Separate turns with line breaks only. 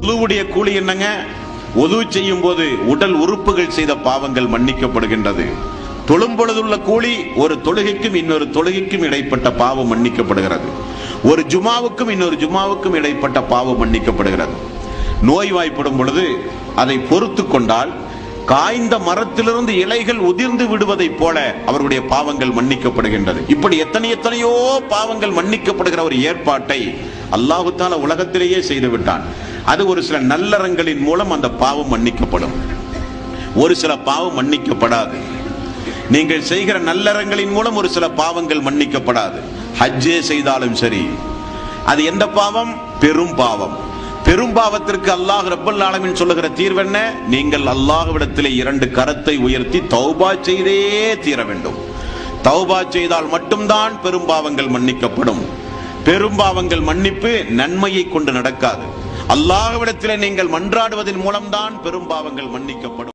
உதுவுடைய கூலி என்னங்க? உது செய்யும் போது உடல் உறுப்புகள் செய்த பாவங்கள் மன்னிக்கப்படுகின்றது. தொழும் பொழுதுள்ள கூலி ஒரு தொழுகைக்கும் இன்னொரு தொழுகைக்கும் இடைப்பட்ட பாவம் மன்னிக்கப்படுகிறது. ஒரு ஜுமாவுக்கும் இன்னொரு ஜுமாவுக்கும் இடைப்பட்ட பாவம் மன்னிக்கப்படுகிறது. நோய்வாய்ப்படும் பொழுது அதை பொறுத்து கொண்டால் காய்ந்த மரத்திலிருந்து இலைகள் உதிர்ந்து விடுவதைப் போல அவருடைய பாவங்கள் மன்னிக்கப்படுகின்றது. இப்படி எத்தனை எத்தனையோ பாவங்கள் மன்னிக்கப்படுகிற ஒரு ஏற்பாட்டை அல்லாஹுத்தால உலகத்திலேயே செய்து விட்டான். அது ஒரு சில நல்லறங்களின் மூலம் அந்த பாவம் மன்னிக்கப்படும். ஒரு சில பாவம் மன்னிக்கப்படாது. நீங்கள் செய்கிற நல்லறங்களின் மூலம் ஒரு சில பாவங்கள் மன்னிக்கப்படாது. ஹஜ்ஜே செய்தாலும் சரி. அது எந்த பாவம்? பெரும் பாவம். பெரும் பாவத்திற்கு அல்லாஹ் ரப்பல் ஆலமின் சொல்லுகிற தீர்வு என்ன? நீங்கள் அல்லாஹ்விடத்திலே இரண்டு கரத்தை உயர்த்தி தௌபா செய்தே தீர வேண்டும். தௌபா செய்தால் மட்டும்தான் பெரும் பாவங்கள் மன்னிக்கப்படும். பெரும் பாவங்கள் மன்னிப்பு நன்மையை கொண்டு நடக்காது. அல்லாஹ்விடத்திலே நீங்கள் மன்றாடுவதன் மூலம்தான் பெரும் பாவங்கள் மன்னிக்கப்படும்.